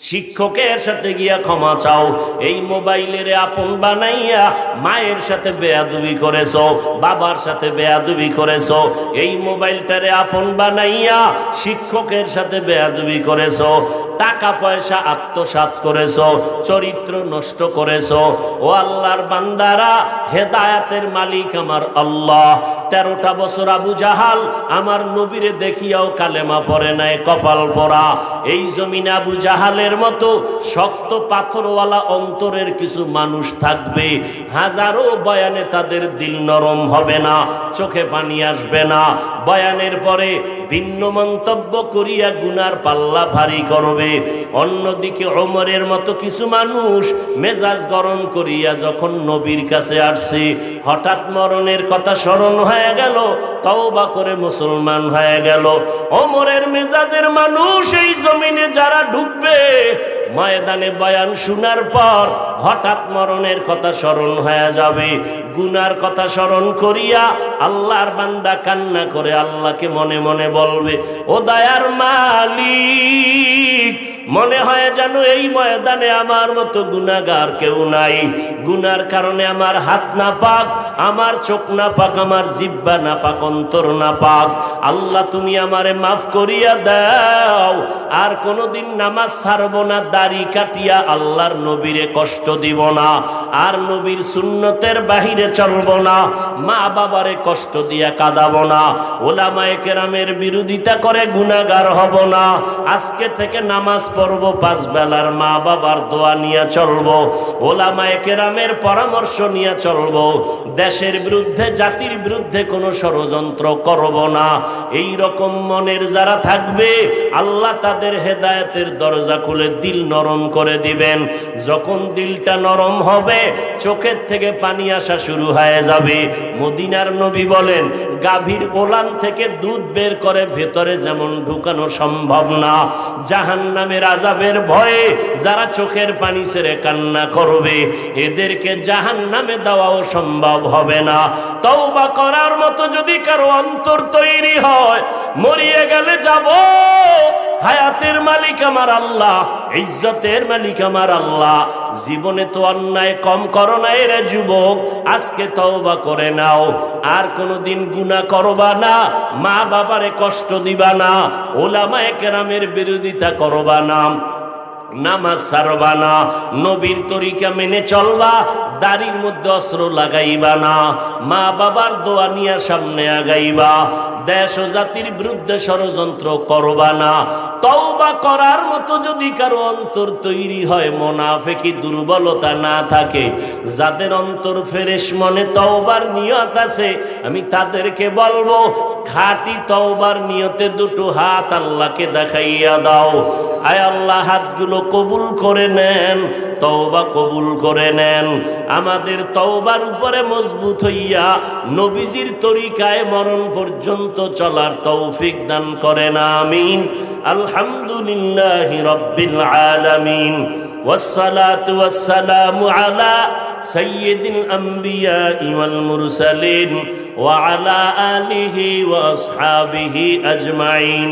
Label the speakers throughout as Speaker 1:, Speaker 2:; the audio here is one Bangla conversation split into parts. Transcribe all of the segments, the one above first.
Speaker 1: শিক্ষকের সাথে গিয়া ক্ষমা চাও। এই মোবাইলের আপন বানাইয়া মায়ের সাথে বেয়াদুবি করেছ, বাবার সাথে বেয়াদুবি করেছ, এই মোবাইলটারে আপন বানাইয়া শিক্ষকের সাথে বেয়াদুবি করেছ, টাকা পয়সা আত্মসাৎ করেছ, চরিত্র নষ্ট করেছ। ও আল্লাহর বান্দারা, হেদায়াতের মালিক আমার আল্লাহ। তেরোটা বছর আবু জাহাল আমার নবীরে দেখিয়াও কালেমা পরে নাই, কপাল পরা এই জমিনে আবু জাহালের মতো শক্ত পাথরওয়ালা অন্তরের কিছু মানুষ থাকবে, হাজারো বয়ানে তাদের দিল নরম হবে না, চোখে পানি আসবে না। বয়ানের পরে ভিন্ন মন্তব্য করিয়া গুনার পাল্লা ভারী করবে। অন্যদিকে অমরের মতো কিছু মানুষ মেজাজ গরম করিয়া যখন নবীর কাছে আসছে, হঠাৎ মরণের কথা স্মরণ হয়ে গেল, তওবা করে মুসলমান হয়ে গেল। ওমরের মেজাজের মানুষ এই জমিনে যারা ঢুকবে ময়দানে বয়ান শোনার পর হঠাৎ মরণের কথা স্মরণ হয়ে যাবে। গুনার কথা স্মরণ করিয়া আল্লাহর বান্দা কান্না করে আল্লাহকে মনে মনে বলবে, ও দয়ার মালিক, মনে হয় যেন এই ময়দানে আমার মতো গুনাগার কেউ নাই। গুনার কারণে আমার হাত না পাক আমার চোখ না পাক আমার জিব্বা না পাক অন্তর না পাক আল্লাহ, তুমি আমারে মাফ করিয়া দাও। আর কোনোদিন নামাজ ছাড়ব না, দাড়ি কাটিয়া আল্লাহর নবীরে কষ্ট দিব না। আর নবীর সুন্নতের বাহিরে চলব না। মা বাবারে কষ্ট দিয়া কাঁদাব না। ওলামায়ে কেরামের বিরোধিতা করে গুনাগার হব না। আজকে থেকে নামাজ পড়ব, পাঁচ বেলার মা বাবার দোয়া নিয়ে চলব। ওলামায়ে কেরামের পরামর্শ নিয়ে চলব। দেশের বিরুদ্ধে, জাতির বিরুদ্ধে কোনো ষড়যন্ত্র করব না। এই রকম মনের যারা থাকবে, আল্লাহ তাদের হেদায়েতের দরজা খুলে দিল নরম করে দিবেন। যখন দিলটা নরম হবে, চোখের থেকে পানি আসা শুরু হয়ে যাবে। মদিনার নবী বলেন, গাভীর ওলান থেকে দুধ বের করে ভেতরে যেমন ঢুকানো সম্ভব না। জাহান নামের আজাবের ভয়ে যারা চোখের পানি ছেড়ে কান্না করবে। এদেরকে জাহান নামে দেওয়াও সম্ভব হবে না। তওবা করার মতো যদি কারও অন্তর তৈরি হয়, মরিয়ে গেলে যাব। হায়াতের মালিক আমার আল্লাহ, ইজ্জতের মালিক আমার আল্লাহ। জীবনে তো অন্যায় কম করো না এরা যুবক, আজকে তওবা করে নাও। আর কোনোদিন গুনাহ করবা না, মা বাবারে কষ্ট দিবা না, ওলামায়ে কেরামের বিরোধিতা করবা না, নামাজ সারবা না, নবীর তরিকা মেনে চলবা দাড়ির মধ্যে অস্ত্র লাগাইবা না, মা বাবার দোয়া নিয়ে সামনে আগাইবা। দেশ ও জাতির বিরুদ্ধে ষড়যন্ত্র করবা না। তওবা করার মতো যদি কারও অন্তর তৈরি হয়, মোনাফেকি দুর্বলতা না থাকে। যাদের অন্তর ফেরেশ মনে তওবার নিয়ত আছে, আমি তাদেরকে বলব, খাঁটি তওবার নিয়তে দুটো হাত আল্লাহকে দেখাইয়া দাও। আয় আল্লাহ হাতগুলো কবুল করে নেন তওবা কবুল করে নেন আমাদের তওবার উপরে মজবুত হইয়া নবীজির তরিকায় মরণ পর্যন্ত চলার তৌফিক দান করেন আমিন আলহামদুলিল্লাহ রব্বিল আলামিন والصلاة والسلام على سيد الأنبياء والمرسلين وعلى آله وأصحابه أجمعين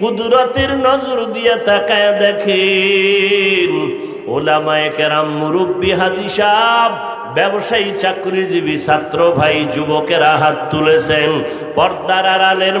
Speaker 1: কুদরতের নজর দিয়ে তাকায় দেখেন ওলামায় কেরাম মুরব্বী হাজি সাহ ব্যবসায়ী, চাকরিজীবী ছাত্র ভাই, যুবকেরা হাত তুলেছেন। পর্দার আড়ালের